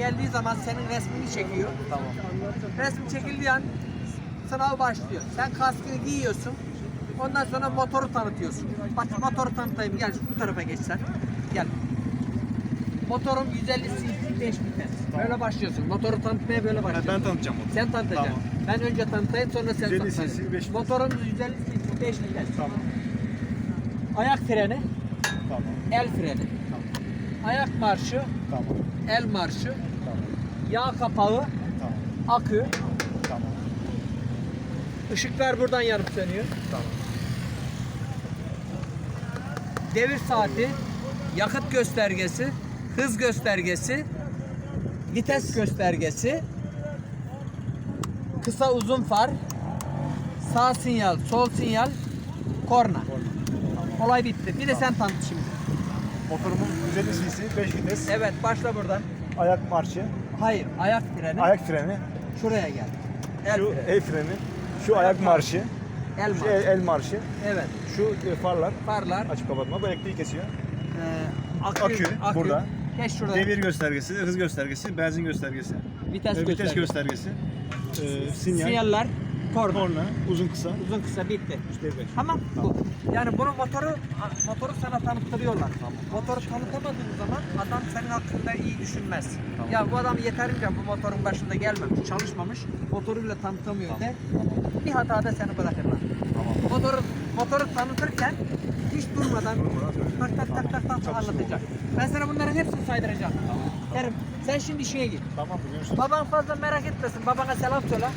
geldiği zaman senin resmini çekiyor. Tamam. Resim çekildiği an sınav başlıyor. Sen kaskını giyiyorsun. Ondan sonra motoru tanıtıyorsun. Bak motoru tanıtayım. Gel şu tarafa geç sen. Gel. Motorum 150 cc 5 vites. Böyle başlıyorsun. Motoru tanıtmaya böyle başlıyorsun. ben tanıtacağım onu. Sen tanıtacaksın. Tamam. Ben önce tanıtayım sonra sen 150 tanıtacaksın. cc, 5 vites. Motorumuz 150 cc 5 vites. Tamam. Ayak freni, Tamam. el freni. Ayak marşı, Tamam. el marşı, Tamam. yağ kapağı, Tamam. akü. Tamam. Işıklar buradan yanıp sönüyor. Tamam. Devir saati, yakıt göstergesi, hız göstergesi, vites göstergesi, kısa uzun far, sağ sinyal, sol sinyal, korna. Olay bitti. Bir de sen tanıt şimdi. Motorumuz 150 cc 5 vites. Evet başla buradan. Ayak marşı. Hayır ayak freni. Ayak freni. Şuraya gel. El Şu freni. el freni. Şu ayak marşı. El Şu marşı. el, el marşı. Evet. Şu e, farlar. Farlar. Açıp kapatma. Bu elektriği kesiyor. Ee, akü, Akü burada. Geç şurada. Devir göstergesi, hız göstergesi, benzin göstergesi, Vites, e, vites göstergesi. göstergesi, e, sinyal, Sinyaller. Korna. korna, uzun kısa. Uzun kısa bitti. İşte beş. Tamam. Bu. Yani bunu motoru motoru sana tanıttırıyorlar. Motoru tanıtamadığın zaman adam senin hakkında iyi düşünmez. Ya bu adam yeterince bu motorun başında gelmemiş, çalışmamış, motoru bile tanıtamıyor de. Bir hatada seni bırakırlar. Motoru motoru tanıtırken hiç durmadan tak tak tak tak tak anlatacak. Ben sana bunların hepsini saydıracağım. Kerim sen şimdi işine git. Tamam. Baban fazla merak etmesin. Babana selam söyle.